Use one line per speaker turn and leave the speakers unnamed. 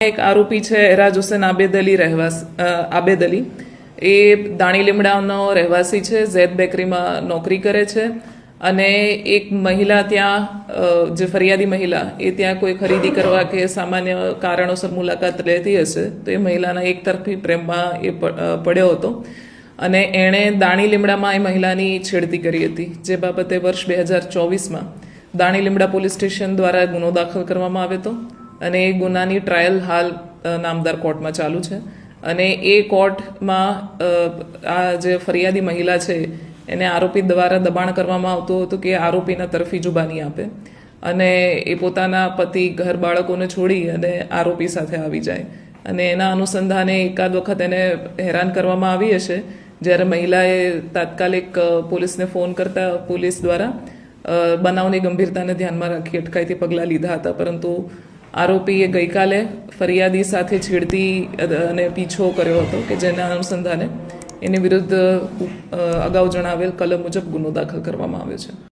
એક આરોપી છે, એરાજ હુસેન આબેદ અલી રહેવાસ આબેદ અલી. એ દાણી લીમડાનો રહેવાસી છે, ઝેદ બેકરીમાં નોકરી કરે છે અને એક મહિલા ત્યાં જે ફરિયાદી મહિલા, એ ત્યાં કોઈ ખરીદી કરવા કે સામાન્ય કારણોસર મુલાકાત લેતી હશે, તો એ મહિલાના એક તરફી પ્રેમમાં એ પડ્યો હતો. અને એણે દાણી લીમડામાં એ મહિલાની છેડતી કરી હતી, જે બાબતે વર્ષ બે હજાર ચોવીસમાં દાણી લીમડા પોલીસ સ્ટેશન દ્વારા ગુનો દાખલ કરવામાં આવ્યો હતો. અને એ ગુનાની ટ્રાયલ હાલ નામદાર કોર્ટમાં ચાલુ છે. અને એ કોર્ટમાં આ જે ફરિયાદી મહિલા છે, એને આરોપી દ્વારા દબાણ કરવામાં આવતું હતું કે આરોપીના તરફી જુબાની આપે. અને એ પોતાના પતિ, ઘર બાળકોને છોડી અને આરોપી સાથે આવી જાય. અને એના અનુસંધાને એકાદ વખત એને હેરાન કરવામાં આવી હશે, જ્યારે મહિલાએ તાત્કાલિક પોલીસને ફોન કરતા પોલીસ દ્વારા બનાવની ગંભીરતાને ધ્યાનમાં રાખી અટકાયતી પગલાં લીધા હતા. પરંતુ આરોપીએ ગઈકાલે ફરિયાદી સાથે છેડતી અને પીછો કર્યો હતો કે જેના અનુસંધાને એની વિરુદ્ધ અગાઉ જણાવેલ કલમ મુજબ ગુનો દાખલ કરવામાં આવ્યો છે.